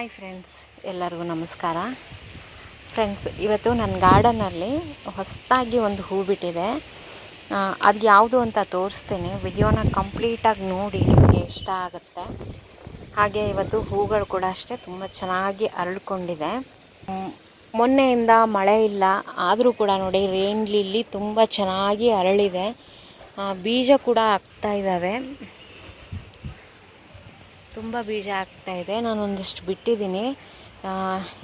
Hi friends, ಎಲ್ಲರಿಗೂ ನಮಸ್ಕಾರ. Friends, ಇವತ್ತು ನನ್ನ ಗಾರ್ಡನಲ್ಲಿ ಹೊಸದಾಗಿ ಒಂದು ಹೂ ಬಿಟ್ಟಿದೆ. ಅದು ಯಾವುದು ಅಂತ ತೋರಿಸ್ತೀನಿ. ವಿಡಿಯೋನ ಕಂಪ್ಲೀಟಾಗಿ ನೋಡಿ ನಿಮಗೆ ಇಷ್ಟ ಆಗುತ್ತೆ. ಹಾಗೆ ಇವತ್ತು ಹೂಗಳು ಕೂಡ ಅಷ್ಟೇ ತುಂಬ ಚೆನ್ನಾಗಿ ಅರಳ್ಕೊಂಡಿದೆ. ಮೊನ್ನೆಯಿಂದ ಮಳೆ ಇಲ್ಲ, ಆದರೂ ಕೂಡ ನೋಡಿ ರೇನ್ ಲಿಲ್ಲಿ ತುಂಬ ಚೆನ್ನಾಗಿ ಅರಳಿದೆ. ಬೀಜ ಕೂಡ ಆಗ್ತಾ ಇದ್ದಾವೆ. ತುಂಬ ಬೀಜ ಆಗ್ತಾ ಇದೆ. ನಾನು ಒಂದಿಷ್ಟು ಬಿಟ್ಟಿದ್ದೀನಿ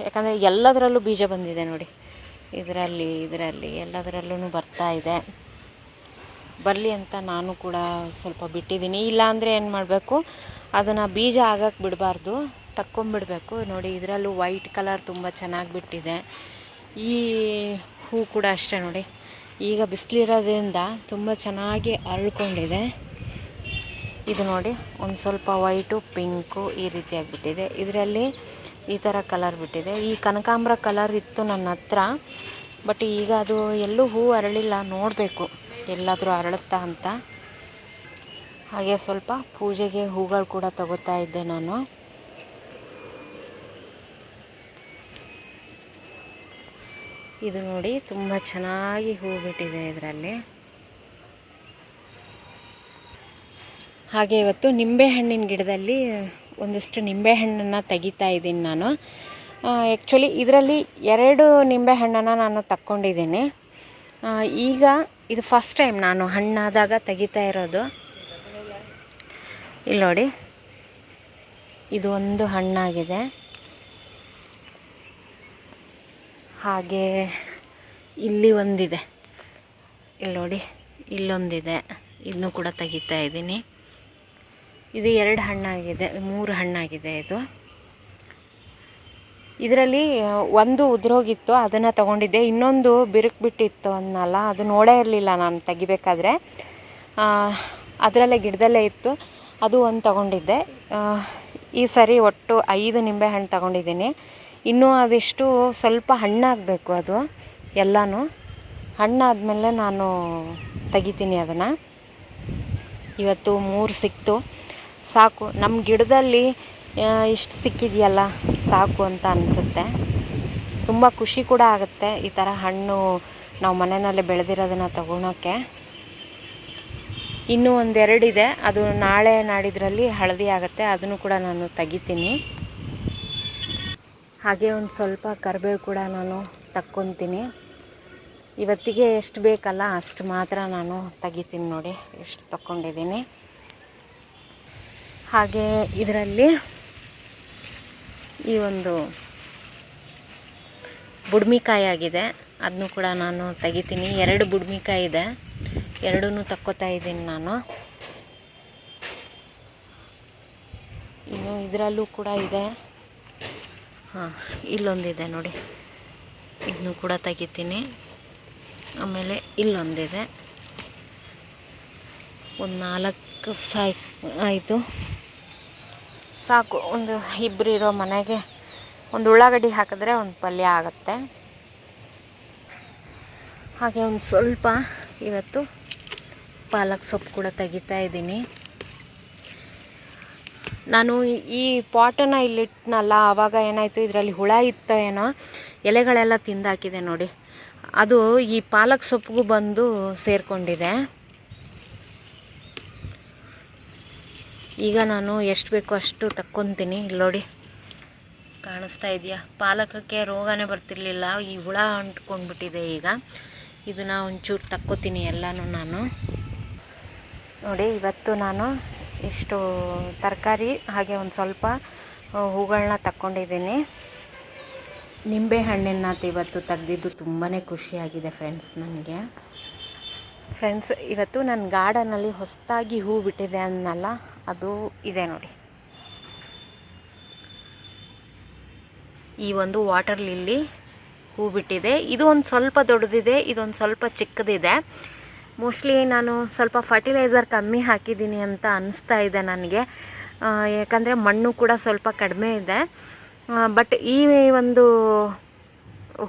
ಯಾಕಂದರೆ ಎಲ್ಲದರಲ್ಲೂ ಬೀಜ ಬಂದಿದೆ ನೋಡಿ. ಇದರಲ್ಲಿ ಇದರಲ್ಲಿ ಎಲ್ಲದರಲ್ಲೂ ಬರ್ತಾ ಇದೆ. ಬರಲಿ ಅಂತ ನಾನು ಕೂಡ ಸ್ವಲ್ಪ ಬಿಟ್ಟಿದ್ದೀನಿ. ಇಲ್ಲಾಂದರೆ ಏನು ಮಾಡಬೇಕು? ಅದನ್ನು ಬೀಜ ಆಗಕ್ಕೆ ಬಿಡಬಾರ್ದು. ತಕ್ಕೊಂಬಿಡಬೇಕು. ನೋಡಿ, ಇದರಲ್ಲೂ ವೈಟ್ ಕಲರ್ ತುಂಬ ಚೆನ್ನಾಗಿ ಬಿಟ್ಟಿದೆ. ಈ ಹೂ ಕೂಡ ಅಷ್ಟೇ ನೋಡಿ. ಈಗ ಬಿಸಿಲಿರೋದ್ರಿಂದ ತುಂಬ ಚೆನ್ನಾಗಿ ಅರಳ್ಕೊಂಡಿದೆ. ಇದು ನೋಡಿ, ಒಂದು ಸ್ವಲ್ಪ ವೈಟು ಪಿಂಕು ಈ ರೀತಿಯಾಗಿ ಬಿಟ್ಟಿದೆ ಇದರಲ್ಲಿ ಈ ಥರ ಕಲರ್ ಬಿಟ್ಟಿದೆ. ಈ ಕನಕಾಂಬ್ರ ಕಲರ್ ಇತ್ತು ನನ್ನ ಹತ್ರ ಬಟ್ ಈಗ ಅದು ಎಲ್ಲೂ ಹೂ ಅರಳಿಲ್ಲ. ನೋಡಬೇಕು, ಎಲ್ಲಾದರೂ ಅರಳುತ್ತಾ ಅಂತ. ಹಾಗೆ ಸ್ವಲ್ಪ ಪೂಜೆಗೆ ಹೂಗಳು ಕೂಡ ತಗೋತಾ ಇದ್ದೆ ನಾನು. ಇದು ನೋಡಿ, ತುಂಬ ಚೆನ್ನಾಗಿ ಹೂ ಬಿಟ್ಟಿದೆ ಇದರಲ್ಲಿ. ಹಾಗೆ ಇವತ್ತು ನಿಂಬೆಹಣ್ಣಿನ ಗಿಡದಲ್ಲಿ ಒಂದಿಷ್ಟು ನಿಂಬೆಹಣ್ಣನ್ನು ತೆಗಿತಾ ಇದ್ದೀನಿ ನಾನು. ಆ್ಯಕ್ಚುಲಿ ಇದರಲ್ಲಿ ಎರಡು ನಿಂಬೆಹಣ್ಣನ್ನು ನಾನು ತಕ್ಕೊಂಡಿದ್ದೀನಿ. ಈಗ ಇದು ಫಸ್ಟ್ ಟೈಮ್ ನಾನು ಹಣ್ಣಾದಾಗ ತೆಗಿತಾ ಇರೋದು. ಇಲ್ಲಿ ನೋಡಿ. ಇದು ಒಂದು ಹಣ್ಣಾಗಿದೆ. ಹಾಗೆ ಇಲ್ಲಿ ಒಂದಿದೆ. ಇಲ್ಲಿ ನೋಡಿ, ಇಲ್ಲೊಂದಿದೆ. ಇದನ್ನು ಕೂಡ ತೆಗಿತಾ ಇದ್ದೀನಿ. ಇದು ಎರಡು ಹಣ್ಣಾಗಿದೆ, ಮೂರು ಹಣ್ಣಾಗಿದೆ ಇದು. ಇದರಲ್ಲಿ ಒಂದು ಉದುರೋಗಿತ್ತು, ಅದನ್ನು ತಗೊಂಡಿದ್ದೆ. ಇನ್ನೊಂದು ಬಿರುಕು ಬಿಟ್ಟಿತ್ತು ಅನ್ನಲ್ಲ, ಅದು ನೋಡೇ ಇರಲಿಲ್ಲ ನಾನು ತೆಗಿಬೇಕಾದ್ರೆ. ಅದರಲ್ಲೇ ಗಿಡದಲ್ಲೇ ಇತ್ತು, ಅದು ಒಂದು ತಗೊಂಡಿದ್ದೆ. ಈ ಸರಿ ಒಟ್ಟು ಐದು ನಿಂಬೆ ಹಣ್ಣು ತಗೊಂಡಿದ್ದೀನಿ. ಇನ್ನೂ ಅದೆಷ್ಟು ಸ್ವಲ್ಪ ಹಣ್ಣಾಗಬೇಕು ಅದು, ಎಲ್ಲನೂ. ಹಣ್ಣಾದಮೇಲೆ ನಾನು ತೆಗಿತೀನಿ ಅದನ್ನು. ಇವತ್ತು ಮೂರು ಸಿಕ್ತು. ಸಾಕು. ನಮ್ಮ ಗಿಡದಲ್ಲಿ ಇಷ್ಟು ಸಿಕ್ಕಿದೆಯಲ್ಲ, ಸಾಕು ಅಂತ ಅನಿಸುತ್ತೆ. ತುಂಬ ಖುಷಿ ಕೂಡ ಆಗುತ್ತೆ ಈ ಥರ ಹಣ್ಣು ನಾವು ಮನೆಯಲ್ಲೇ ಬೆಳೆದಿರೋದನ್ನು ತಗೊಳೋಕ್ಕೆ. ಇನ್ನೂ ಒಂದೆರಡಿದೆ. ಅದು ನಾಳೆ ನಾಡಿದ್ರಲ್ಲಿ ಹಳದಿ ಆಗುತ್ತೆ. ಅದನ್ನು ಕೂಡ ನಾನು ತೆಗಿತೀನಿ. ಹಾಗೆ ಒಂದು ಸ್ವಲ್ಪ ಕರಿಬೇವು ಕೂಡ ನಾನು ತಕ್ಕೊತೀನಿ. ಇವತ್ತಿಗೆ ಎಷ್ಟು ಬೇಕಲ್ಲ ಅಷ್ಟು ಮಾತ್ರ ನಾನು ತೆಗಿತೀನಿ ನೋಡಿ. ಎಷ್ಟು ತಕ್ಕೊಂಡಿದ್ದೀನಿ. ಹಾಗೆ ಇದರಲ್ಲಿ ಈ ಒಂದು ಬುಡ್ಮಿಕಾಯಿ ಆಗಿದೆ ಅದನ್ನು ಕೂಡ ನಾನು ತೆಗಿತೀನಿ. ಎರಡು ಬುಡ್ಮಿಕಾಯಿ ಇದೆ. ಎರಡೂ ತಕ್ಕೋತಾ ಇದ್ದೀನಿ ನಾನು. ಇನ್ನು ಇದರಲ್ಲೂ ಕೂಡ ಇದೆ. ಹಾಂ, ಇಲ್ಲೊಂದಿದೆ ನೋಡಿ. ಇದನ್ನು ಕೂಡ ತೆಗಿತೀನಿ. ಆಮೇಲೆ ಇಲ್ಲೊಂದಿದೆ. ಒಂದು ನಾಲ್ಕು ಸಾಯ್ ಆಯಿತು. ಸಾಕು. ಒಂದು ಇಬ್ಬರು ಇರೋ ಮನೆಗೆ ಒಂದು ಉಳ್ಳಾಗಡ್ಡಿ ಹಾಕಿದ್ರೆ ಒಂದು ಪಲ್ಯ ಆಗುತ್ತೆ. ಹಾಗೆ ಒಂದು ಸ್ವಲ್ಪ ಇವತ್ತು ಪಾಲಕ್ ಸೊಪ್ಪು ಕೂಡ ತೆಗಿತಾ ಇದ್ದೀನಿ. ನಾನು ಈ ಪಾಟನ್ನು ಇಲ್ಲಿಟ್ಟನಲ್ಲ ಆವಾಗ ಏನಾಯಿತು, ಇದರಲ್ಲಿ ಹುಳ ಇತ್ತೋ ಏನೋ, ಎಲೆಗಳೆಲ್ಲ ತಿಂದಾಕಿದೆ ನೋಡಿ. ಅದು ಈ ಪಾಲಕ್ ಸೊಪ್ಪಿಗೂ ಬಂದು ಸೇರಿಕೊಂಡಿದೆ. ಈಗ ನಾನು ಎಷ್ಟು ಬೇಕೋ ಅಷ್ಟು ತಕ್ಕೊತೀನಿ, ಇಲ್ಲಿ ನೋಡಿ. ಕಾಣಿಸ್ತಾ ಇದೆಯಾ? ಪಾಲಕಕ್ಕೆ ರೋಗನೇ ಬರ್ತಿರ್ಲಿಲ್ಲ, ಈ ಹುಳ ಅಂಟ್ಕೊಂಡ್ಬಿಟ್ಟಿದೆ ಈಗ. ಇದನ್ನು ಒಂಚೂರು ತಕ್ಕೋತೀನಿ ಎಲ್ಲನೂ ನಾನು. ನೋಡಿ, ಇವತ್ತು ನಾನು ಇಷ್ಟು ತರಕಾರಿ, ಹಾಗೆ ಒಂದು ಸ್ವಲ್ಪ ಹೂಗಳನ್ನ ತಕ್ಕೊಂಡಿದ್ದೀನಿ. ನಿಂಬೆ ಹಣ್ಣಿನ ಇವತ್ತು ತೆಗೆದಿದ್ದು ತುಂಬಾ ಖುಷಿಯಾಗಿದೆ ಫ್ರೆಂಡ್ಸ್ ನನಗೆ. ಫ್ರೆಂಡ್ಸ್ ಇವತ್ತು ನನ್ನ ಗಾರ್ಡನಲ್ಲಿ ಹೊಸದಾಗಿ ಹೂ ಬಿಟ್ಟಿದೆ ಅನ್ನಲ್ಲ ಅದು ಇದೆ ನೋಡಿ. ಈ ಒಂದು ವಾಟರ್ ಲಿಲ್ಲಿ ಹೂ ಬಿಟ್ಟಿದೆ. ಇದು ಒಂದು ಸ್ವಲ್ಪ ದೊಡ್ಡದಿದೆ, ಇದೊಂದು ಸ್ವಲ್ಪ ಚಿಕ್ಕದಿದೆ. ಮೋಸ್ಟ್ಲಿ ನಾನು ಸ್ವಲ್ಪ ಫರ್ಟಿಲೈಸರ್ ಕಮ್ಮಿ ಹಾಕಿದ್ದೀನಿ ಅಂತ ಅನಿಸ್ತಾ ಇದೆ ನನಗೆ. ಯಾಕಂದರೆ ಮಣ್ಣು ಕೂಡ ಸ್ವಲ್ಪ ಕಡಿಮೆ ಇದೆ. ಬಟ್ ಈ ಒಂದು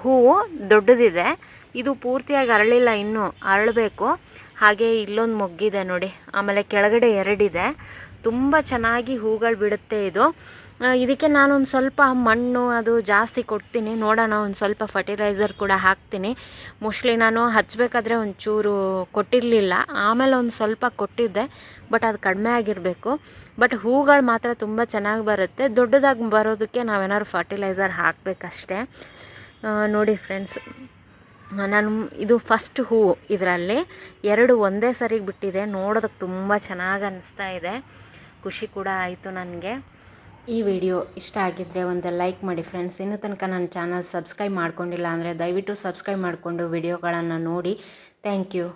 ಹೂವು ದೊಡ್ಡದಿದೆ. ಇದು ಪೂರ್ತಿಯಾಗಿ ಅರಳಿಲ್ಲ, ಇನ್ನೂ ಅರಳಬೇಕು. ಹಾಗೆ ಇಲ್ಲೊಂದು ಮೊಗ್ಗಿದೆ ನೋಡಿ. ಆಮೇಲೆ ಕೆಳಗಡೆ ಎರಡಿದೆ. ತುಂಬ ಚೆನ್ನಾಗಿ ಹೂಗಳು ಬಿಡುತ್ತೆ ಇದು. ಇದಕ್ಕೆ ನಾನೊಂದು ಸ್ವಲ್ಪ ಮಣ್ಣು ಅದು ಜಾಸ್ತಿ ಕೊಡ್ತೀನಿ. ನೋಡೋಣ, ಒಂದು ಸ್ವಲ್ಪ ಫರ್ಟಿಲೈಸರ್ ಕೂಡ ಹಾಕ್ತೀನಿ. ಮೋಸ್ಟ್ಲಿ ನಾನು ಹಚ್ಚಬೇಕಾದ್ರೆ ಒಂಚೂರು ಕೊಟ್ಟಿರಲಿಲ್ಲ. ಆಮೇಲೆ ಒಂದು ಸ್ವಲ್ಪ ಕೊಟ್ಟಿದ್ದೆ ಬಟ್ ಅದು ಕಡಿಮೆ ಆಗಿರಬೇಕು. ಬಟ್ ಹೂಗಳು ಮಾತ್ರ ತುಂಬ ಚೆನ್ನಾಗಿ ಬರುತ್ತೆ. ದೊಡ್ಡದಾಗಿ ಬರೋದಕ್ಕೆ ನಾವೇನಾದ್ರು ಫರ್ಟಿಲೈಸರ್ ಹಾಕಬೇಕಷ್ಟೇ. ನೋಡಿ ಫ್ರೆಂಡ್ಸ್ ನಾನು ಇದು ಫಸ್ಟ್ ಹೂವು ಇದರಲ್ಲಿ. ಎರಡು ಒಂದೇ ಸರಿಗೆ ಬಿಟ್ಟಿದೆ. ನೋಡೋದಕ್ಕೆ ತುಂಬ ಚೆನ್ನಾಗಿ ಅನಿಸ್ತಾ ಇದೆ. ಖುಷಿ ಕೂಡ ಆಯಿತು ನನಗೆ. ಈ ವಿಡಿಯೋ ಇಷ್ಟ ಆಗಿದ್ದರೆ ಒಂದು ಲೈಕ್ ಮಾಡಿ ಫ್ರೆಂಡ್ಸ್ ಇನ್ನೂ ತನಕ ನನ್ನ ಚಾನಲ್ ಸಬ್ಸ್ಕ್ರೈಬ್ ಮಾಡ್ಕೊಂಡಿಲ್ಲ ಅಂದರೆ ದಯವಿಟ್ಟು ಸಬ್ಸ್ಕ್ರೈಬ್ ಮಾಡಿಕೊಂಡು ವಿಡಿಯೋಗಳನ್ನು ನೋಡಿ. Thank you